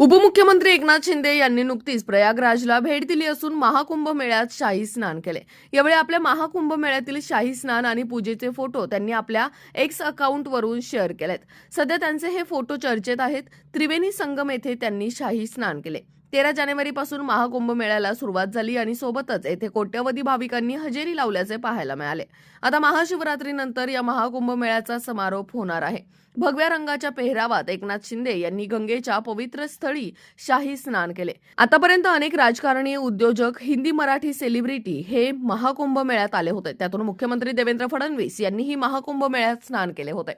उपमुख्यमंत्री एकनाथ शिंदे यांनी नुकतीच प्रयागराजला भेट दिली असून महाकुंभ मेळ्यात शाही स्नान केले. यावेळी आपल्या महाकुंभ मेळ्यातील शाही स्नान आणि पूजेचे फोटो त्यांनी आपल्या एक्स अकाउंटवरून शेअर केलेत. सध्या त्यांचे हे फोटो चर्चेत आहेत. त्रिवेणी संगम येथे त्यांनी शाही स्नान केले. तेरा जानेवारीपासून महाकुंभ मेळ्याला सुरुवात झाली आणि सोबतच येथे कोट्यवधी भाविकांनी हजेरी लावल्याचे पाहायला मिळाले. आता महाशिवरात्रीनंतर या महाकुंभ मेळ्याचा समारोप होणार आहे. भगव्या रंगाच्या पेहरावात एकनाथ शिंदे यांनी गंगेच्या पवित्र स्थळी शाही स्नान केले. आतापर्यंत अनेक राजकारणी उद्योजक हिंदी मराठी सेलिब्रिटी हे महाकुंभ मेळ्यात आले होते. त्यातून मुख्यमंत्री देवेंद्र फडणवीस यांनीही महाकुंभ मेळ्यात स्नान केले होते.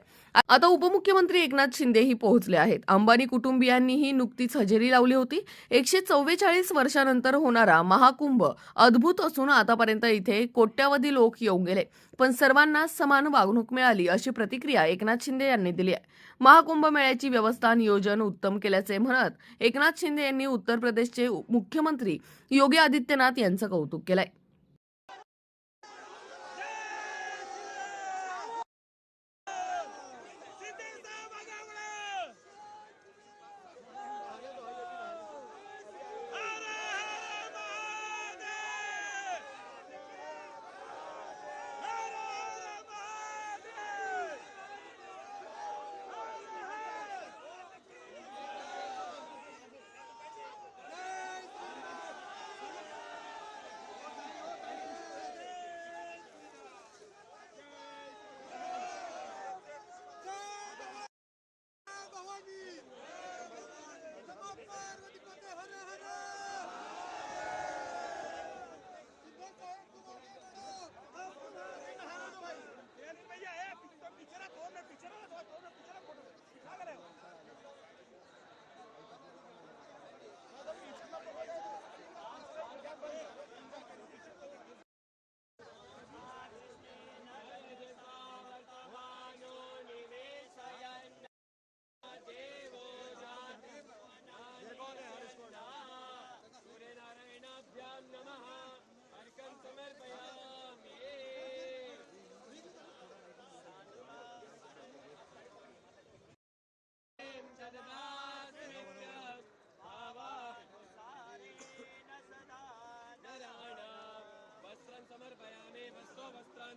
आता उपमुख्यमंत्री एकनाथ शिंदेही पोहोचले आहेत. अंबानी कुटुंबियांनीही नुकतीच हजेरी लावली होती. एकशे चव्वेचाळीस वर्षानंतर होणारा महाकुंभ अद्भुत असून आतापर्यंत इथे कोट्यावधी लोक येऊन गेले. पण सर्वांना समान वागणूक मिळाली अशी प्रतिक्रिया एकनाथ शिंदे यांनी दिली आहे. महाकुंभ मेळ्याची व्यवस्था नियोजन उत्तम केल्याचे म्हणत एकनाथ शिंदे यांनी उत्तर प्रदेशचे मुख्यमंत्री योगी आदित्यनाथ यांचं कौतुक केलंय.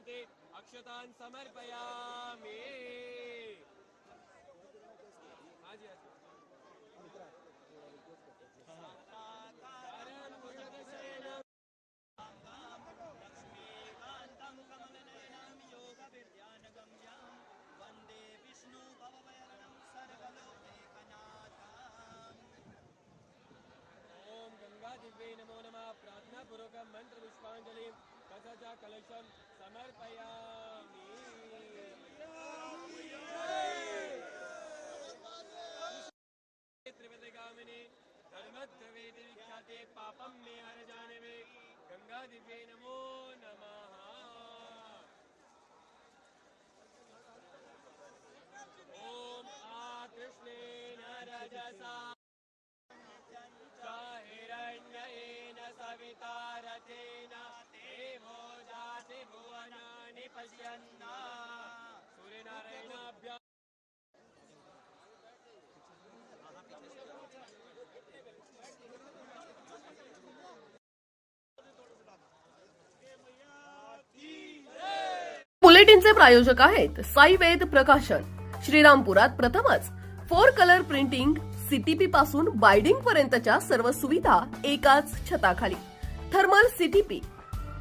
ते अक्षतान् समर्पयामि। हाजी हाजी। सारं भुजगसेन ओम गंगा दिव्ये नमो नमः। प्रार्थनापूर्वकं मन्त्रपुष्पाञ्जलिं तथा कलशं समर्पयामि त्रिपदगामिनी धर्मद्रवेदि विख्याते पापं मे हर जाने गंगा दिव्ये नमो नमः। ॐ आकृष्णेन रजसा हिरण्येन सविता रथेन जाति भुवनानि पश्यन्ना। सूर्यनारायणाभ्या बुलेटिनचे प्रायोजक आहेत साई वेद प्रकाशन. श्रीरामपुरात प्रथमच फोर कलर प्रिंटिंग सीटीपी पासून बायडिंग पर्यंतच्या सर्व सुविधा एकाच छताखाली. Thermal CTP